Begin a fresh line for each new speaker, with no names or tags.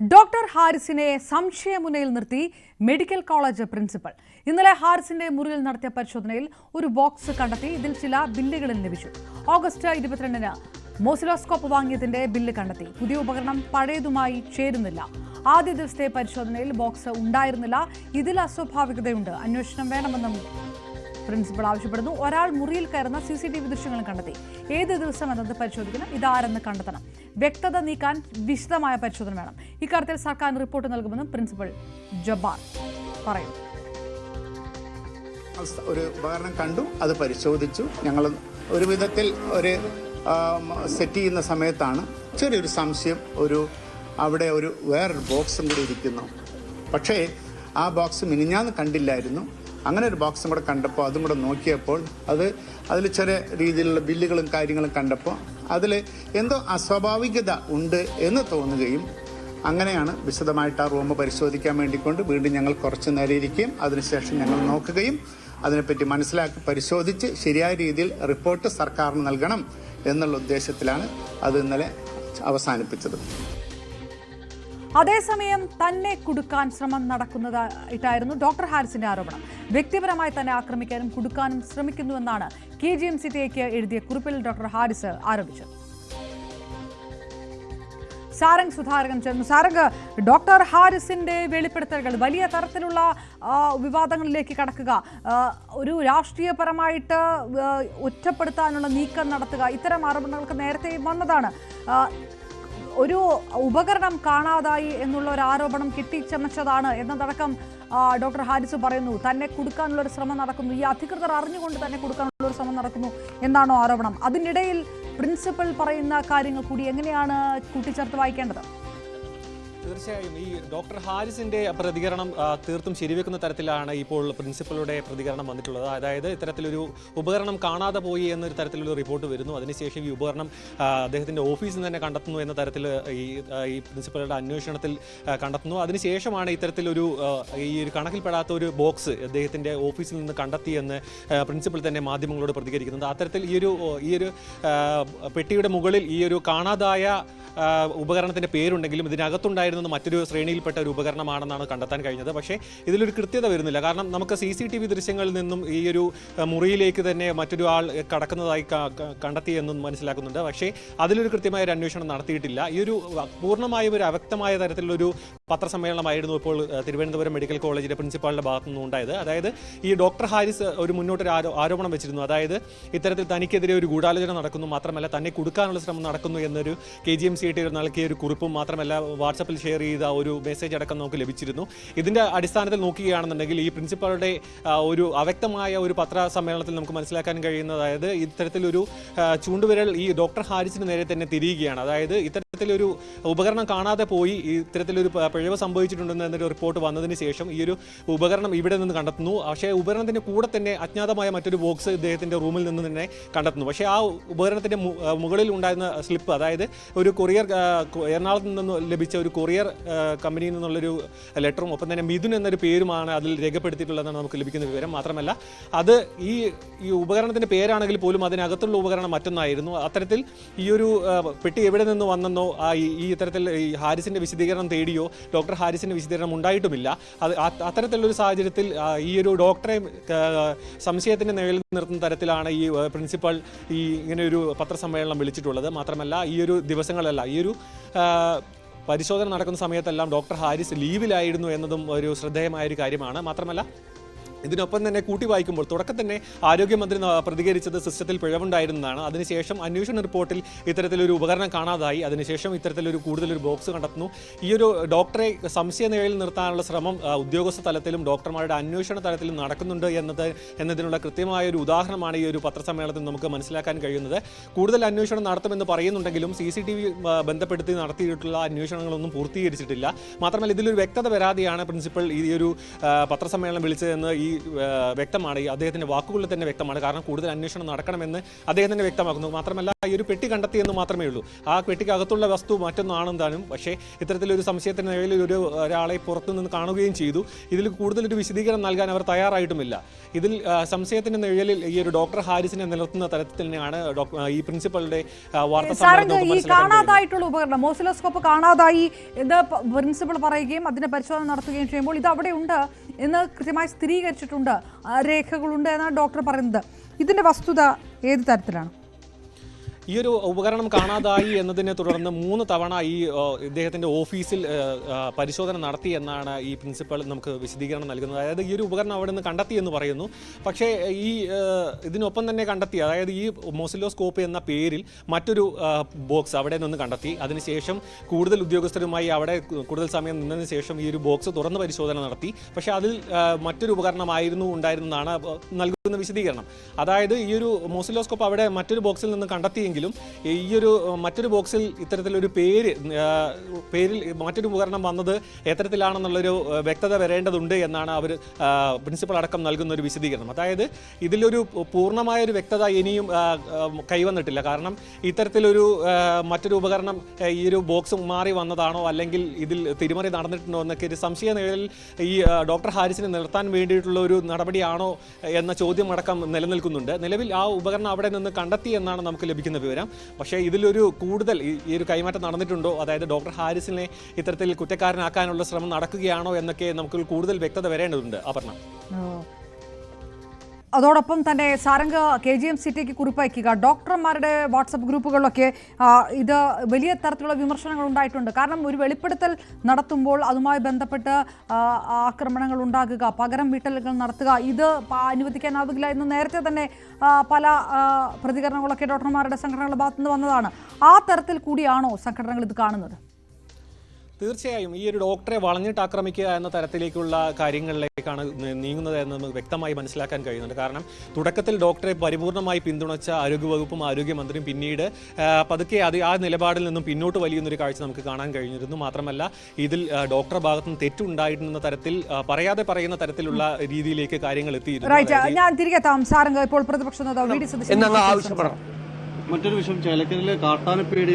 Doctor ഹാരിസിനെ സംശയമുനയിൽ നിർത്തി medical college principal. ഇന്നലെ ഹാരിസിന്റെ മുറിയിൽ നടത്തിയ പരിശോധനയിൽ ഒരു ബോക്സ് കണ്ടെത്തി ഇതിൽ ചില ബില്ലുകളും ലഭിച്ചു. ഓഗസ്റ്റ് ഇരുപത്തിരണ്ടിന് മോസിലോസ്കോപ്പ് വാങ്ങിയതിന്റെ ബില്ല് കണ്ടെത്തി. പുതിയ ഉപകരണം പഴയതുമായി ചേരുന്നില്ല. ആദ്യ ദിവസത്തെ പരിശോധനയിൽ ബോക്സ് ഉണ്ടായിരുന്നില്ല. ഇതിൽ അസ്വാഭാവികതയുണ്ട്. അന്വേഷണം വേണമെന്നും പ്രിൻസിപ്പൽ ആവശ്യപ്പെടുന്നു. ഒരാൾ മുറിയിൽ കയറുന്ന സി സി ടി വി ദൃശ്യങ്ങളും കണ്ടെത്തി. ഏത് ദിവസം എന്നത് പരിശോധിക്കണം? ഇതാരെന്ന് കണ്ടെത്തണം. വ്യക്തത നീക്കാൻ വിശദമായ പരിശോധന വേണം. ഇക്കാര്യത്തിൽ സർക്കാർ റിപ്പോർട്ട് നൽകുമെന്നും പ്രിൻസിപ്പൽ ജബാർ പറയുന്നു.
ഒരു ഉപകരണം കണ്ടു അത് പരിശോധിച്ചു. ഞങ്ങൾ ഒരു വിധത്തിൽ ഒരു സെറ്റ് ചെയ്യുന്ന സമയത്താണ് ചെറിയൊരു സംശയം ഒരു അവിടെ ഒരു വേറൊരു ബോക്സും കൂടി ഇരിക്കുന്നു. പക്ഷേ ആ ബോക്സ് മിനിഞ്ഞാന്ന് കണ്ടില്ലായിരുന്നു. അങ്ങനെ ഒരു ബോക്സും കൂടെ കണ്ടപ്പോൾ അതും കൂടെ നോക്കിയപ്പോൾ അത് അതിൽ ചെറിയ രീതിയിലുള്ള ബില്ലുകളും കാര്യങ്ങളും കണ്ടപ്പോൾ അതിൽ എന്തോ അസ്വാഭാവികത ഉണ്ട് എന്ന് തോന്നുകയും അങ്ങനെയാണ് വിശദമായിട്ട് ആ റൂം പരിശോധിക്കാൻ വേണ്ടിക്കൊണ്ട് വീണ്ടും ഞങ്ങൾ കുറച്ച് നേരം ഇരിക്കുകയും അതിനുശേഷം ഞങ്ങൾ നോക്കുകയും അതിനെപ്പറ്റി മനസ്സിലാക്കി പരിശോധിച്ച് ശരിയായ രീതിയിൽ റിപ്പോർട്ട് സർക്കാരിന് നൽകണം എന്നുള്ള ഉദ്ദേശത്തിലാണ് അത് ഇന്നലെ അവസാനിപ്പിച്ചത്.
അതേസമയം തന്നെ കുടുക്കാൻ ശ്രമം നടക്കുന്നതായിട്ടായിരുന്നു ഡോക്ടർ ഹാരിസിന്റെ ആരോപണം. വ്യക്തിപരമായി തന്നെ ആക്രമിക്കാനും കുടുക്കാനും ശ്രമിക്കുന്നുവെന്നാണ് കെ ജി എം സി ടിക്ക് എഴുതിയ കുറിപ്പിൽ ഡോക്ടർ ഹാരിസ് ആരോപിച്ചത്. സാരംഗ് സുധാരകൻ ചേർന്നു. സാരംഗ് ഡോക്ടർ ഹാരിസിന്റെ വെളിപ്പെടുത്തലുകൾ വലിയ തരത്തിലുള്ള വിവാദങ്ങളിലേക്ക് കടക്കുക ഒരു രാഷ്ട്രീയപരമായിട്ട് ഒറ്റപ്പെടുത്താനുള്ള നീക്കം നടത്തുക ഇത്തരം ആരോപണങ്ങൾക്ക് നേരത്തെ വന്നതാണ്. ഒരു ഉപകരണം കാണാതായി എന്നുള്ള ഒരു ആരോപണം കിട്ടിച്ചമച്ചതാണ് എന്നതടക്കം ഡോക്ടർ ഹാരിസ് പറയുന്നു. തന്നെ കൊടുക്കാനുള്ള ഒരു ശ്രമം നടക്കുന്നു. ഈ അധികൃതർ അറിഞ്ഞുകൊണ്ട് തന്നെ കൊടുക്കാനുള്ള ഒരു ശ്രമം നടക്കുന്നു എന്നാണോ ആരോപണം. അതിനിടയിൽ പ്രിൻസിപ്പൽ പറയുന്ന കാര്യങ്ങൾ കൂടി എങ്ങനെയാണ് കൂട്ടിച്ചേർത്ത് വായിക്കേണ്ടത്?
തീർച്ചയായും ഈ ഡോക്ടർ ഹാരിസിന്റെ പ്രതികരണം തീർത്തും ശരിവെക്കുന്ന തരത്തിലാണ് ഇപ്പോൾ പ്രിൻസിപ്പളുടെ പ്രതികരണം വന്നിട്ടുള്ളത്. അതായത് ഇത്തരത്തിലൊരു ഉപകരണം കാണാതെ പോയി എന്നൊരു തരത്തിലുള്ള റിപ്പോർട്ട് വരുന്നു. അതിനുശേഷം ഈ ഉപകരണം അദ്ദേഹത്തിന്റെ ഓഫീസിൽ നിന്ന് തന്നെ കണ്ടെത്തുന്നു എന്ന തരത്തിൽ ഈ ഈ പ്രിൻസിപ്പളുടെ അന്വേഷണത്തിൽ കണ്ടെത്തുന്നു. അതിനുശേഷമാണ് ഇത്തരത്തിലൊരു ഈ ഒരു കണക്കിൽപ്പെടാത്ത ഒരു ബോക്സ് അദ്ദേഹത്തിന്റെ ഓഫീസിൽ നിന്ന് കണ്ടെത്തിയെന്ന് പ്രിൻസിപ്പൾ തന്നെ മാധ്യമങ്ങളോട് പ്രതികരിക്കുന്നത് അത്തരത്തിൽ ഈ ഒരു ഈ ഒരു പെട്ടിയുടെ മുകളിൽ ഈ ഒരു കാണാതായ ഉപകരണത്തിന്റെ പേരുണ്ടെങ്കിലും ഇതിനകത്തുണ്ടായിരുന്നത് മറ്റൊരു ശ്രേണിയിൽപ്പെട്ട ഒരു ഉപകരണമാണെന്നാണ് കണ്ടെത്താൻ കഴിഞ്ഞത്. പക്ഷേ ഇതിലൊരു കൃത്യത വരുന്നില്ല. കാരണം നമുക്ക് സി സി ടി വി ദൃശ്യങ്ങളിൽ നിന്നും ഈ ഒരു മുറിയിലേക്ക് തന്നെ മറ്റൊരു ആൾ കടക്കുന്നതായി കണ്ടെത്തിയെന്നും മനസ്സിലാക്കുന്നുണ്ട്. പക്ഷേ അതിലൊരു കൃത്യമായ ഒരു അന്വേഷണം നടത്തിയിട്ടില്ല. ഈ ഒരു പൂർണമായും ഒരു അവ്യക്തമായ തരത്തിലുള്ളൊരു പത്രസമ്മേളനമായിരുന്നു ഇപ്പോൾ തിരുവനന്തപുരം മെഡിക്കൽ കോളേജിലെ പ്രിൻസിപ്പാളിന്റെ ഭാഗത്തു നിന്നും ഉണ്ടായത്. അതായത് ഈ ഡോക്ടർ ഹാരിസ് ഒരു മുന്നോട്ടൊരു ആരോ ആരോപണം വെച്ചിരുന്നു. അതായത് ഇത്തരത്തിൽ തനിക്കെതിരെ ഒരു ഗൂഢാലോചന നടക്കുന്നു. മാത്രമല്ല തന്നെ കൊടുക്കാനുള്ള ശ്രമം നടക്കുന്നു എന്നൊരു K G M C T നൽകിയ ഒരു കുറിപ്പും മാത്രമല്ല വാട്സപ്പിൽ ഷെയർ ചെയ്ത ഒരു മെസ്സേജ് അടക്കം നമുക്ക് ലഭിച്ചിരുന്നു. ഇതിന്റെ അടിസ്ഥാനത്തിൽ നോക്കുകയാണെന്നുണ്ടെങ്കിൽ ഈ പ്രിൻസിപ്പാളുടെ ഒരു അവ്യക്തമായ ഒരു പത്രസമ്മേളനത്തിൽ നമുക്ക് മനസ്സിലാക്കാൻ കഴിയുന്നതായത് ഇത്തരത്തിലൊരു ചൂണ്ടുവിരൽ ഈ ഡോക്ടർ ഹാരിസിന് നേരെ തന്നെ തിരിയുകയാണ്. അതായത് ഇത്തരത്തിലൊരു ഉപകരണം കാണാതെ പോയി ഇത്തരത്തിലൊരു പിഴവ് സംഭവിച്ചിട്ടുണ്ടെന്ന് എന്നൊരു റിപ്പോർട്ട് വന്നതിന് ശേഷം ഈ ഒരു ഉപകരണം ഇവിടെ നിന്ന് കണ്ടെത്തുന്നു. പക്ഷേ ഉപകരണത്തിന്റെ കൂടെ തന്നെ അജ്ഞാതമായ മറ്റൊരു ബോക്സ് ഇദ്ദേഹത്തിന്റെ റൂമിൽ നിന്ന് തന്നെ കണ്ടെത്തുന്നു. പക്ഷേ ആ ഉപകരണത്തിന്റെ മുകളിൽ ഉണ്ടായിരുന്ന സ്ലിപ്പ് അതായത് ഒരു കൊറിയർ എറണാകുളത്ത് നിന്ന് ലഭിച്ച ഒരു കൊറിയർ കമ്പനിയിൽ നിന്നുള്ളൊരു ലെറ്ററും ഒപ്പം തന്നെ മിഥുൻ എന്നൊരു പേരുമാണ് അതിൽ രേഖപ്പെടുത്തിയിട്ടുള്ളതെന്നാണ് നമുക്ക് ലഭിക്കുന്ന വിവരം. മാത്രമല്ല അത് ഈ ഈ ഉപകരണത്തിന്റെ പേരാണെങ്കിൽ പോലും അതിനകത്തുള്ള ഉപകരണം മറ്റൊന്നായിരുന്നു. അത്തരത്തിൽ ഈ ഒരു പെട്ടി എവിടെ നിന്ന് വന്നെന്നോ ഈ ഇത്തരത്തിൽ ഈ ഹാരിസിന്റെ വിശദീകരണം തേടിയോ ഡോക്ടർ ഹാരിസിന്റെ വിശദീകരണം ഉണ്ടായിട്ടുമില്ല. അത് അത്തരത്തിലൊരു സാഹചര്യത്തിൽ ഈ ഒരു ഡോക്ടറെ സംശയത്തിന്റെ നിഴലിൽ നിർത്തുന്ന തരത്തിലാണ് ഈ പ്രിൻസിപ്പൽ ഈ ഇങ്ങനെ ഒരു പത്രസമ്മേളനം വിളിച്ചിട്ടുള്ളത്. മാത്രമല്ല ഈ ഒരു ദിവസങ്ങളല്ല ഈ ഒരു പരിശോധന നടക്കുന്ന സമയത്തെല്ലാം ഡോക്ടർ ഹാരിസ് ലീവിലായിരുന്നു എന്നതും ഒരു ശ്രദ്ധേയമായ ഒരു കാര്യമാണ്. മാത്രമല്ല ഇതിനൊപ്പം തന്നെ കൂട്ടി വായിക്കുമ്പോൾ തുടക്കം തന്നെ ആരോഗ്യമന്ത്രി പ്രതികരിച്ചത് സിസ്റ്റത്തിൽ പിഴവുണ്ടായിരുന്നതാണ്. അതിനുശേഷം അന്വേഷണ റിപ്പോർട്ടിൽ ഇത്തരത്തിലൊരു ഉപകരണം കാണാതായി. അതിനുശേഷം ഇത്തരത്തിലൊരു കൂടുതലൊരു ബോക്സ് കണ്ടെത്തുന്നു. ഈ ഒരു ഡോക്ടറെ സംശയ നിഴലിൽ നിർത്താനുള്ള ശ്രമം ഉദ്യോഗസ്ഥ തലത്തിലും ഡോക്ടർമാരുടെ അന്വേഷണ തലത്തിലും നടക്കുന്നുണ്ട് എന്നത് എന്നതിനുള്ള കൃത്യമായ ഒരു ഉദാഹരണമാണ് ഈ ഒരു പത്രസമ്മേളനത്തിൽ നമുക്ക് മനസ്സിലാക്കാൻ കഴിയുന്നത്. കൂടുതൽ അന്വേഷണം നടത്തുമെന്ന് പറയുന്നുണ്ടെങ്കിലും സി സി ടി വി ബന്ധപ്പെടുത്തി നടത്തിയിട്ടുള്ള അന്വേഷണങ്ങളൊന്നും പൂർത്തീകരിച്ചിട്ടില്ല. മാത്രമല്ല ഇതിലൊരു വ്യക്തത വരാതെയാണ് പ്രിൻസിപ്പൽ ഈ ഒരു പത്രസമ്മേളനം വിളിച്ചതെന്ന് ഈ വ്യക്തമാണ്. അദ്ദേഹത്തിന്റെ വാക്കുകളിൽ തന്നെ വ്യക്തമാണ്. കാരണം കൂടുതൽ അന്വേഷണം നടക്കണമെന്ന് അദ്ദേഹം തന്നെ വ്യക്തമാക്കുന്നു. മാത്രമല്ല ഈ ഒരു പെട്ടി കണ്ടെത്തിയെന്ന് മാത്രമേ ഉള്ളൂ. ആ പെട്ടിക്കകത്തുള്ള വസ്തു മറ്റൊന്നാണെന്ന് താനും പക്ഷേ ഇത്തരത്തിലൊരു സംശയത്തിന് നിലയിൽ ഒരു ഒരാളെ പുറത്തു നിന്ന് കാണുകയും ചെയ്തു. ഇതിൽ കൂടുതലൊരു വിശദീകരണം നൽകാൻ അവർ തയ്യാറായിട്ടുമില്ല. ഇതിൽ സംശയത്തിന്റെ നിഴലിൽ ഈ ഒരു ഡോക്ടർ ഹാരിസിനെ നിലർത്തുന്ന തരത്തിൽ തന്നെയാണ് ഈ പ്രിൻസിപ്പളുടെ.
കാണാതായിട്ടുള്ള ഉപകരണം മോസിലോസ്കോപ്പ് കാണാതായി എന്ന് പ- പ്രിൻസിപ്പൽ പറയുകയും അതിന്റെ പരിശോധന നടത്തുകയും ചെയ്യുമ്പോൾ ഇത് അവിടെ ഉണ്ട്. എന്ന് കൃത്യമായി സ്ഥിരീകരിച്ചിട്ടുണ്ട്. രേഖകളുണ്ട് എന്നാണ് ഡോക്ടർ പറയുന്നത്. ഇതിന്റെ വസ്തുത ഏത് തരത്തിലാണ്?
ഈ ഒരു ഉപകരണം കാണാതായി എന്നതിനെ തുടർന്ന് മൂന്ന് തവണ ഈ ഇദ്ദേഹത്തിന്റെ ഓഫീസിൽ പരിശോധന നടത്തി എന്നാണ് ഈ പ്രിൻസിപ്പൽ നമുക്ക് വിശദീകരണം നൽകുന്നത്. അതായത് ഈ ഒരു ഉപകരണം അവിടെ നിന്ന് കണ്ടെത്തി എന്ന് പറയുന്നു. പക്ഷേ ഈ ഇതിനൊപ്പം തന്നെ കണ്ടെത്തി അതായത് ഈ മോസിലോസ്കോപ്പ് എന്ന പേരിൽ മറ്റൊരു ബോക്സ് അവിടെ നിന്ന് കണ്ടെത്തി. അതിനുശേഷം കൂടുതൽ ഉദ്യോഗസ്ഥരുമായി അവിടെ കൂടുതൽ സമയം നിന്നതിന് ശേഷം ഈ ഒരു ബോക്സ് തുറന്ന് പരിശോധന നടത്തി. പക്ഷേ അതിൽ മറ്റൊരു ഉപകരണമായിരുന്നു ഉണ്ടായിരുന്നതാണ് നൽകുന്ന വിശദീകരണം. അതായത് ഈ ഒരു മോസിലോസ്കോപ്പ് അവിടെ മറ്റൊരു ബോക്സിൽ നിന്ന് കണ്ടെത്തിയെങ്കിലും ഈയൊരു മറ്റൊരു ബോക്സിൽ ഇത്തരത്തിലൊരു പേര് പേരിൽ മറ്റൊരു ഉപകരണം വന്നത് എത്തരത്തിലാണെന്നുള്ളൊരു വ്യക്തത വരേണ്ടതുണ്ട് എന്നാണ് അവർ പ്രിൻസിപ്പൽ അടക്കം നൽകുന്ന ഒരു വിശദീകരണം. അതായത് ഇതിലൊരു പൂർണമായ ഒരു വ്യക്തത ഇനിയും കൈവന്നിട്ടില്ല. കാരണം ഇത്തരത്തിലൊരു മറ്റൊരു ഉപകരണം ഈ ഒരു ബോക്സ് മാറി വന്നതാണോ അല്ലെങ്കിൽ ഇതിൽ തിരിമറി നടന്നിട്ടുണ്ടോ എന്നൊക്കെ ഒരു സംശയ നിലയിൽ ഈ ഡോക്ടർ ഹാരിസിനെ നിർത്താൻ വേണ്ടിയിട്ടുള്ള ഒരു നടപടിയാണോ എന്ന ചോദ്യം അടക്കം നിലനിൽക്കുന്നുണ്ട്. നിലവിൽ ആ ഉപകരണം അവിടെ നിന്ന് കണ്ടെത്തി എന്നാണ് നമുക്ക് ലഭിക്കുന്ന വിവരം. പക്ഷേ ഇതിലൊരു കൂടുതൽ ഈ ഒരു കൈമാറ്റം നടന്നിട്ടുണ്ടോ? അതായത് ഡോക്ടർ ഹാരിസിനെ ഇത്തരത്തിൽ കുറ്റക്കാരനാക്കാനുള്ള ശ്രമം നടക്കുകയാണോ എന്നൊക്കെ നമുക്ക് കൂടുതൽ വ്യക്തത വരേണ്ടതുണ്ട്. അപർണ.
അതോടൊപ്പം തന്നെ സാരംഗ് കെ ജി എം സിറ്റിക്ക് കുറിപ്പയക്കുക ഡോക്ടർമാരുടെ വാട്സപ്പ് ഗ്രൂപ്പുകളിലൊക്കെ ഇത് വലിയ തരത്തിലുള്ള വിമർശനങ്ങൾ ഉണ്ടായിട്ടുണ്ട്. കാരണം ഒരു വെളിപ്പെടുത്തൽ നടത്തുമ്പോൾ അതുമായി ബന്ധപ്പെട്ട് ആക്രമണങ്ങൾ ഉണ്ടാകുക പകരം വീട്ടലുകൾ നടത്തുക ഇത് അനുവദിക്കാനാവില്ല എന്ന് നേരത്തെ തന്നെ പല പ്രതികരണങ്ങളൊക്കെ ഡോക്ടർമാരുടെ സംഘടനകളുടെ ഭാഗത്തുനിന്ന് വന്നതാണ്. ആ തരത്തിൽ കൂടിയാണോ സംഘടനകൾ ഇത് കാണുന്നത്?
തീർച്ചയായും ഈ ഒരു ഡോക്ടറെ വളഞ്ഞിട്ട് ആക്രമിക്കുക എന്ന തരത്തിലേക്കുള്ള കാര്യങ്ങളിലേക്കാണ് നീങ്ങുന്നത് എന്ന് നമുക്ക് വ്യക്തമായി മനസ്സിലാക്കാൻ കഴിയുന്നുണ്ട്. കാരണം തുടക്കത്തിൽ ഡോക്ടറെ പരിപൂർണമായി പിന്തുണച്ച ആരോഗ്യവകുപ്പും ആരോഗ്യമന്ത്രിയും പിന്നീട് പതുക്കെ അത് ആ നിലപാടിൽ നിന്നും പിന്നോട്ട് വലിയുന്നൊരു കാഴ്ച നമുക്ക് കാണാൻ കഴിഞ്ഞിരുന്നു. മാത്രമല്ല ഇതിൽ ഡോക്ടർ ഭാഗത്തു നിന്ന് തെറ്റുണ്ടായിരുന്ന തരത്തിൽ പറയാതെ പറയുന്ന തരത്തിലുള്ള രീതിയിലേക്ക് കാര്യങ്ങൾ എത്തിയിരുന്നു.
റൈറ്റ് ഞാൻ തിരികെ ഇപ്പോൾ പ്രതിപക്ഷ നേതാവ്
മറ്റൊരു വിഷയം ചേലക്കരയിലെ കാട്ടാനപ്പേടിയിൽ